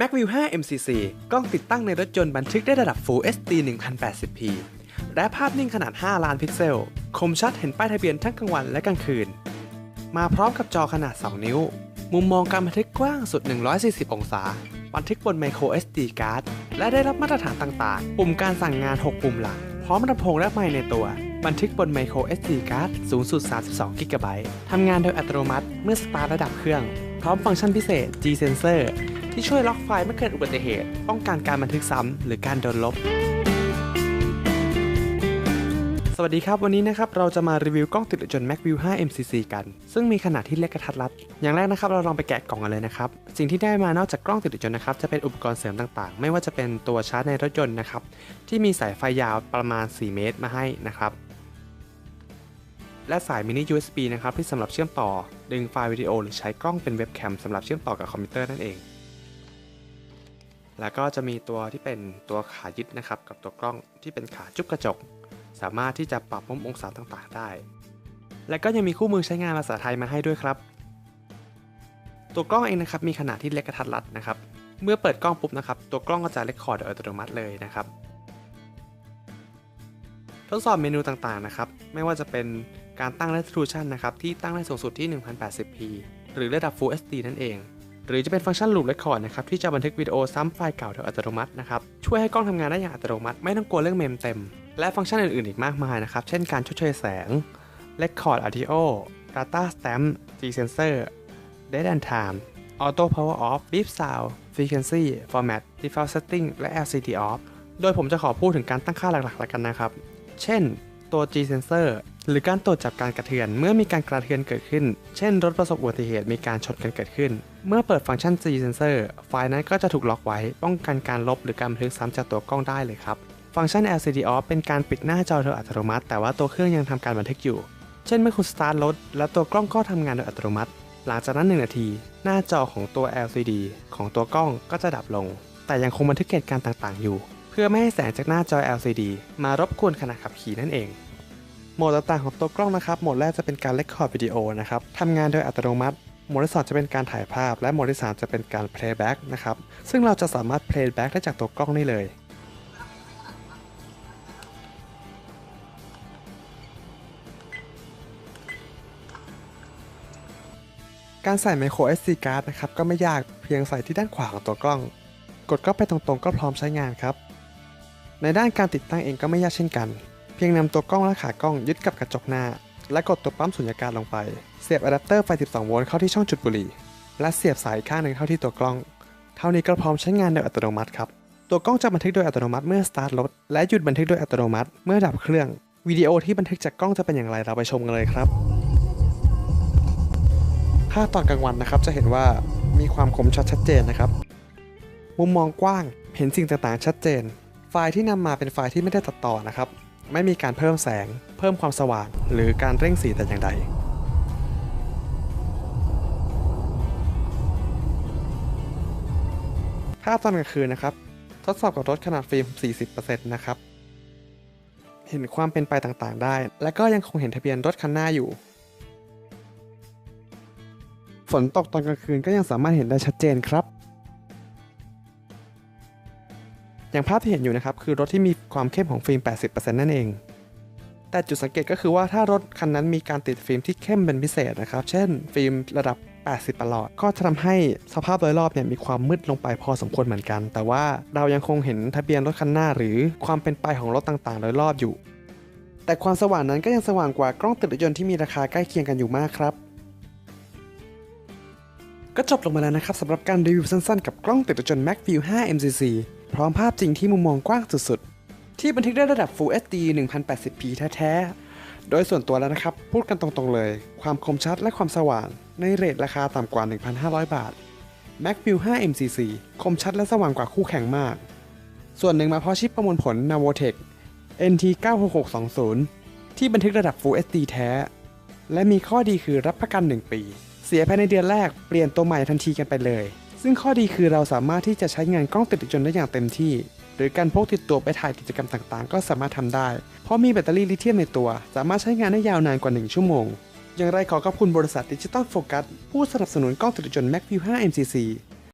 MacView 5 MCC กล้องติดตั้งในรถยนต์บันทึกได้ระดับ Full HD 1080p และภาพนิ่งขนาด 5 ล้านพิกเซล คมชัดเห็นป้ายทะเบียนทั้งกลางวันและกลางคืน มาพร้อมกับจอขนาด 2 นิ้ว มุมมองการบันทึกกว้างสุด 140 องศา บันทึกบน Micro SD card และได้รับมาตรฐานต่างๆ ปุ่มการสั่งงาน 6 ปุ่มหลัก พร้อมลำโพงและไมค์ในตัว บันทึกบน Micro SD card สูงสุด 32 GB ทำงานโดยอัตโนมัติเมื่อสตาร์ทระดับเครื่อง พร้อมฟังก์ชันพิเศษ G Sensor ที่ช่วยล็อกไฟล์เมื่อเกิดอุบัติเหตุ ป้องกันการบันทึกซ้ำหรือการโดนลบ สวัสดีครับวันนี้นะครับเราจะมารีวิวกล้องติดรถยนต์ MacView 5 MCC กัน ซึ่งมีขนาดที่เล็กกระทัดรัด อย่างแรกนะครับเราลองไปแกะกล่องกันเลยนะครับ สิ่งที่ได้มานอกจากกล้องติดรถยนต์นะครับจะเป็นอุปกรณ์เสริมต่างๆ ไม่ว่าจะเป็นตัวชาร์จในรถยนต์นะครับที่มีสายไฟยาวประมาณ 4 เมตรมาให้นะครับและสายมินิ USB นะครับที่สำหรับเชื่อมต่อ ดึงไฟล์วิดีโอ หรือใช้กล้องเป็นเว็บแคมสำหรับเชื่อมต่อกับคอมพิวเตอร์นั่นเอง แล้วก็จะมีตัวที่เป็นตัวขายึดนะครับ กับตัวกล้องที่เป็นขาจุ๊บกระจก สามารถที่จะปรับมุมองศาต่างๆ ได้ และก็ยังมีคู่มือใช้งานภาษาไทยมาให้ด้วยครับ ตัวกล้องเองนะครับมีขนาดที่เล็กกระทัดรัดนะครับ เมื่อเปิดกล้องปุ๊บนะครับ ตัวกล้องก็จะเรคคอร์ดโดยอัตโนมัติเลยนะครับทดสอบเมนูต่างๆนะครับ ไม่ว่าจะเป็นการตั้ง resolution นะครับ ที่ตั้งได้สูงสุดที่ 1080p หรือระดับ Full HD นั่นเอง หรือจะเป็นฟังก์ชัน loop record นะครับที่จะบันทึกวิดีโอซ้ำไฟล์เก่าโดยอัตโนมัตินะครับช่วยให้กล้องทำงานได้อย่างอัตโนมัติไม่ต้องกลัวเรื่องเมมเต็ม และฟังก์ชันอื่นๆ อีกมากมายนะครับเช่นการชดเชยแสง record audio data stamp G sensor date and time auto power off beep sound frequency format default setting และ LCD off โดยผมจะขอพูดถึงการตั้งค่าหลักๆแล้วกันนะครับ เช่นตัว G sensor หรือการตรวจจับการกระเทือน เมื่อมีการกระเทือนเกิดขึ้น เช่นรถประสบอุบัติเหตุมีการชนกันเกิดขึ้น เมื่อเปิดฟังก์ชัน G sensor ไฟล์นั้นก็จะถูกล็อกไว้ ป้องกันการลบหรือการบันทึกซ้ำจากตัวกล้องได้เลยครับ ฟังก์ชัน LCD off เป็นการปิดหน้าจอโดยอัตโนมัติ แต่ว่าตัวเครื่องยังทำการบันทึกอยู่ เช่นเมื่อคุณสตาร์ทรถและตัวกล้องก็ทำงานโดยอัตโนมัติ หลังจากนั้น 1 นาที หน้าจอของตัว LCD ของตัวกล้องก็จะดับลง แต่ยังคงบันทึกเหตุการณ์ต่าง ๆ อยู่ เพื่อไม่ให้แสงจากหน้าจอ LCD มารบกวนขณะขับขี่นั่นเอง โหมดต่างๆของตัวกล้องนะครับ โหมดแรกจะเป็นการเ e คคอร์ดวิดีโอนะครับทำงานโดยอัตโนมัติ โหมดที่2จะเป็นการถ่ายภาพ และโหมดที่3จะเป็นการ playback นะครับ ซึ่งเราจะสามารถ playback ได้จากตัวกล้องได้เลย การใส่ micro SD card นะครับ ก็ไม่ยาก เพียงใส่ที่ด้านขวาของตัวกล้อง กดเข้าไปตรงๆ ก็พร้อมใช้งานครับ ในด้านการติดตั้งเองก็ไม่ยากเช่นกัน เพียงนำตัวกล้องและขากล้องยึดกับกระจกหน้า และกดตัวปั๊มสุญญากาศลงไป เสียบอะแดปเตอร์ไฟ 12 โวลต์เข้าที่ช่องจุดบุหรี่ และเสียบสายข้างหนึ่งเข้าที่ตัวกล้อง เท่านี้ก็พร้อมใช้งานโดยอัตโนมัติครับ ตัวกล้องจะบันทึกโดยอัตโนมัติเมื่อสตาร์ทรถ และหยุดบันทึกโดยอัตโนมัติเมื่อดับเครื่อง วิดีโอที่บันทึกจากกล้องจะเป็นอย่างไรเราไปชมกันเลยครับ ถ้าตอนกลางวันนะครับจะเห็นว่ามีความคมชัดชัดเจนนะครับ มุมมองกว้างเห็นสิ่งต่างๆ ชัดเจน ไฟล์ที่นำมาเป็นไฟล์ที่ไม่ได้ตัดต่อนะครับ ไม่มีการเพิ่มแสง เพิ่มความสว่าง หรือการเร่งสีแต่อย่างใด ภาพตอนกลางคืนนะครับ ทดสอบกับรถขนาดฟิล์ม 40%นะครับ เห็นความเป็นไปต่างๆได้ และก็ยังคงเห็นทะเบียนรถคันหน้าอยู่ ฝนตกตอนกลางคืนก็ยังสามารถเห็นได้ชัดเจนครับ อย่างภาพที่เห็นอยู่นะครับคือรถที่มีความเข้มของฟิล์ม 80%นั่นเอง แต่จุดสังเกตก็คือว่าถ้ารถคันนั้นมีการติดฟิล์มที่เข้มเป็นพิเศษนะครับ เช่น ฟิล์มระดับ 80 ประหลอด ก็จะทำให้สภาพโดยรอบเนี่ยมีความมืดลงไปพอสมควรเหมือนกัน แต่ว่าเรายังคงเห็นทะเบียนรถคันหน้า หรือความเป็นไปของรถต่างๆ โดยรอบอยู่ แต่ความสว่างนั้นก็ยังสว่างกว่ากล้องติดรถยนต์ที่มีราคาใกล้เคียงกันอยู่มากครับก็จบลงมาแล้วนะครับสำหรับการรีวิวสั้นๆ กับกล้องติดรถยนต์ MacView 5 MCC พร้อมภาพจริงที่มุมมองกว้างสุดๆ ที่บันทึกได้ระดับ Full HD 1080p แท้ๆ โดยส่วนตัวแล้วนะครับ พูดกันตรงๆเลย ความคมชัดและความสว่าง ในเรทราคาต่ำกว่า 1,500 บาท MacView 5 MCC คมชัดและสว่างกว่าคู่แข่งมาก ส่วนหนึ่งมาเพราะชิปประมวลผล Navotech NT 96620 ที่บันทึกระดับ Full HD แท้ และมีข้อดีคือรับประกัน 1 ปี เสียภายในเดือนแรกเปลี่ยนตัวใหม่ทันทีกันไปเลย ซึ่งข้อดีคือเราสามารถที่จะใช้งานกล้องติดจนได้อย่างเต็มที่ หรือการพกติดตัวไปถ่ายกิจกรรมต่างๆ ก็สามารถทำได้ เพราะมีแบตเตอรี่ลิเธียมในตัว สามารถใช้งานได้ยาวนานกว่า 1 ชั่วโมง อย่างไรขอขอบคุณบริษัทดิจิตอลโฟกัสผู้สนับสนุนกล้องติดจน MacView 5 MCC